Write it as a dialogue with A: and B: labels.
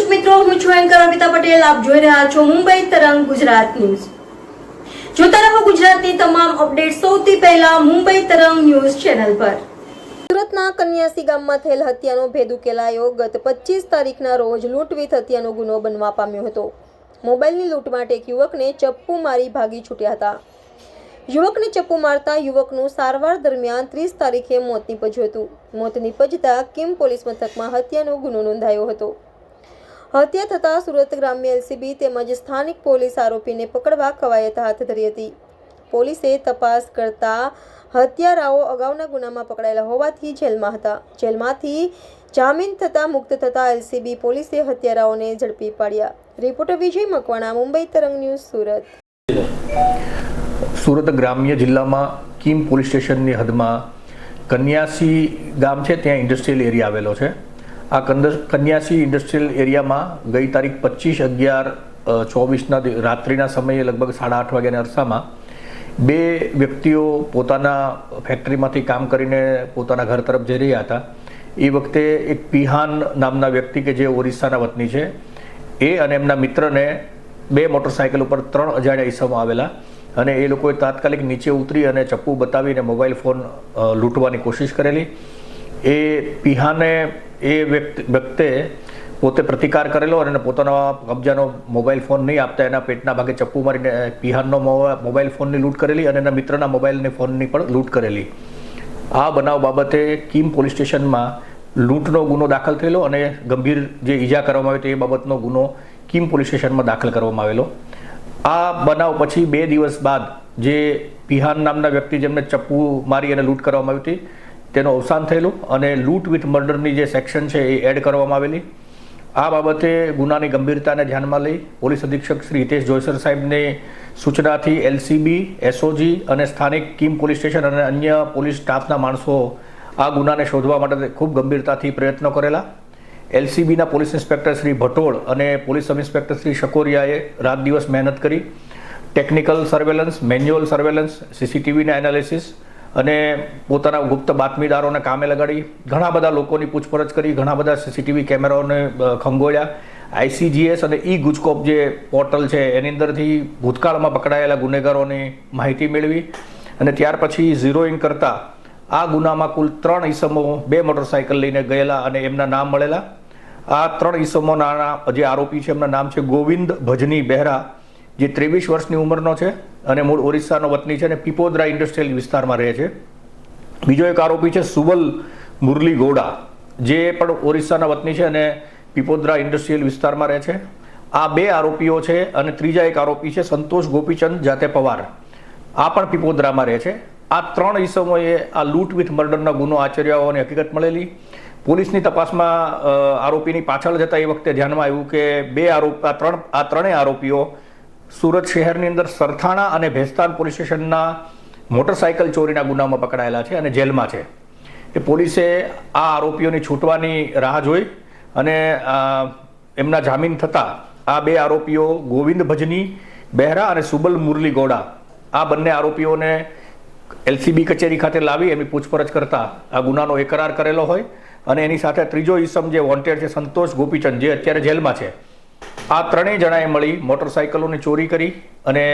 A: મિત્રો, હું છું એન્કર અમિતા પટેલ. આપ જોઈ રહ્યા છો મુંબઈ તરંગ ગુજરાત ન્યૂઝ. જોતા રહો ગુજરાતની તમામ અપડેટ સૌથી પહેલા મુંબઈ તરંગ ન્યૂઝ ચેનલ પર. સુરતના કન્યાસી ગામમાં થયેલ હત્યાનો ભેદ ઉકેલાયો. ગત પચીસ તારીખના રોજ લૂંટવીત હત્યાનો ગુનો બનવા પામ્યો હતો. મોબાઈલની લૂંટ માટે એક યુવકને ચપ્પુ મારી ભાગી છૂટ્યા હતા. યુવકને ચપ્પુ મારતા યુવકનું સારવાર દરમિયાન ત્રીસ તારીખે મોત નીપજ્યું હતું. મોત નીપજતા કિમ પોલીસ મથકમાં હત્યાનો ગુનો નોંધાયો હતો. હત્યા થતાં સુરત ગ્રામ્ય એલસીબી તેમજ સ્થાનિક પોલીસ આરોપીને પકડવા કવાયત હાથ ધરી હતી. પોલીસે તપાસ કરતા હત્યારાઓ અગાઉના ગુનામાં પકડાયેલા હોવાથી જેલમાં હતા. જેલમાંથી જામીન થતાં મુક્ત થતાં એલસીબી પોલીસે હત્યારાઓને ઝડપી પાડ્યા. રિપોર્ટર વિજય મકવાણા, મુંબઈ તરંગ ન્યૂઝ, સુરત.
B: સુરત ગ્રામ્ય જિલ્લામાં કિમ પોલીસ સ્ટેશનની હદમાં કન્યાસી ગામ છે, ત્યાં ઇન્ડસ્ટ્રીયલ એરિયા આવેલો છે. આ કન્યાસી ઇન્ડસ્ટ્રીયલ એરિયામાં ગઈ તારીખ પચીસ અગિયાર ચોવીસના રાત્રિના સમયે લગભગ સાડા આઠ વાગ્યાના અરસામાં બે વ્યક્તિઓ પોતાના ફેક્ટરીમાંથી કામ કરીને પોતાના ઘર તરફ જઈ રહ્યા હતા. એ વખતે એક પિહાન નામના વ્યક્તિ કે જે ઓરિસ્સાના વતની છે, એ અને એમના મિત્રને બે મોટરસાયકલ ઉપર ત્રણ અજાણ્યા ઈસમો આવેલા અને એ લોકોએ તાત્કાલિક નીચે ઉતરી અને ચપ્પુ બતાવીને મોબાઈલ ફોન લૂંટવાની કોશિશ કરેલી. એ પિહાને એ વ્યક્તે પોતે પ્રતિકાર કરેલો અને પોતાના કબજાનો મોબાઈલ ફોન નહીં આપતા, એના પેટના ભાગે ચપ્પુ મારીને મો- મોબાઈલ ફોનની લૂંટ કરેલી અને એના મિત્રના મોબાઈલની ફોનની પણ લૂંટ કરેલી. આ બનાવ બાબતે કીમ પોલીસ સ્ટેશનમાં લૂંટનો ગુનો દાખલ થયેલો અને ગંભીર જે ઈજા કરવામાં આવી હતી એ બાબતનો ગુનો કીમ પોલીસ સ્ટેશનમાં દાખલ કરવામાં આવેલો. આ બનાવ પછી બે દિવસ બાદ જે પિહાન નામના વ્યક્તિ જેમને ચપ્પુ મારી અને લૂંટ કરવામાં આવી હતી તેનું અવસાન થયેલું અને લૂંટ વિથ મર્ડરની જે સેક્શન છે એ એડ કરવામાં આવેલી. આ બાબતે ગુનાની ગંભીરતાને ધ્યાનમાં લઈ પોલીસ અધિક્ષક શ્રી હિતેશ જોયસર સાહેબની સૂચનાથી એલસીબી, એસઓજી અને સ્થાનિક કીમ પોલીસ સ્ટેશન અને અન્ય પોલીસ સ્ટાફના માણસો આ ગુનાને શોધવા માટે ખૂબ ગંભીરતાથી પ્રયત્નો કરેલા. એલસીબીના પોલીસ ઇન્સ્પેક્ટર શ્રી ભટોળ અને પોલીસ સબ ઇન્સ્પેક્ટર શ્રી શકોરિયાએ રાત દિવસ મહેનત કરી. ટેકનિકલ સર્વેલન્સ, મેન્યુઅલ સર્વેલન્સ, સીસીટીવીના એનાલિસિસ અને પોતાના ગુપ્ત બાતમીદારોને કામે લગાડી, ઘણા બધા લોકોની પૂછપરછ કરી, ઘણા બધા સીસીટીવી કેમેરાઓને ખંગોળ્યા. આઈસીજીએસ અને ઈ ગુજકોપ જે પોર્ટલ છે, એની અંદરથી ભૂતકાળમાં પકડાયેલા ગુનેગારોની માહિતી મેળવી અને ત્યાર પછી ઝીરોઈંગ કરતા આ ગુનામાં કુલ ત્રણ ઈસમો બે મોટરસાયકલ લઈને ગયેલા અને એમના નામ મળેલા. આ ત્રણ ઈસમોના જે આરોપી છે, એમના નામ છે ગોવિંદ ભજની બહેરા, જે ત્રેવીસ વર્ષની ઉંમરનો છે. અને મૂળ ઓરિસ્સાનો વતની છે અને પીપોદરા ઇન્ડસ્ટ્રીયલ વિસ્તારમાં રહે છે. બીજો એક આરોપી છે સુવલ મુરલી ગોડા જે પણ ઓરિસ્સાના વતની છે અને પીપોદરા ઇન્ડસ્ટ્રીયલ વિસ્તારમાં રહે છે. આ બે આરોપીઓ છે અને ત્રીજા એક આરોપી છે સંતોષ ગોપીચંદ, જાતે પવાર. આ પણ પીપોદરામાં રહે છે. આ ત્રણ ઈસમોએ આ લૂંટ વિથ મર્ડરના ગુનો આચર્યા હોવાની હકીકત મળેલી. પોલીસની તપાસમાં આરોપીની પાછળ જતા એ વખતે ધ્યાનમાં આવ્યું કે બે આરોપ, આ ત્રણ, આ ત્રણેય આરોપીઓ સુરત શહેરની અંદર સરથાણા અને ભેસ્તાન પોલીસ સ્ટેશનના મોટરસાયકલ ચોરીના ગુનામાં પકડાયેલા છે અને જેલમાં છે. એ પોલીસે આ આરોપીઓની છૂટવાની રાહ જોઈ અને એમના જામીન થતાં આ બે આરોપીઓ ગોવિંદ ભજની, બહેરા અને સુબલ મુરલી ગોડા, આ બંને આરોપીઓને એલસીબી કચેરી ખાતે લાવી એમની પૂછપરછ કરતા આ ગુનાનો એકરાર કરેલો હોય અને એની સાથે ત્રીજો ઈસમ જે વોન્ટેડ છે સંતોષ ગોપીચંદ, જે અત્યારે જેલમાં છે. આ ત્રણેય જણાએ મળી મોટરસાયકલોની ચોરી કરી અને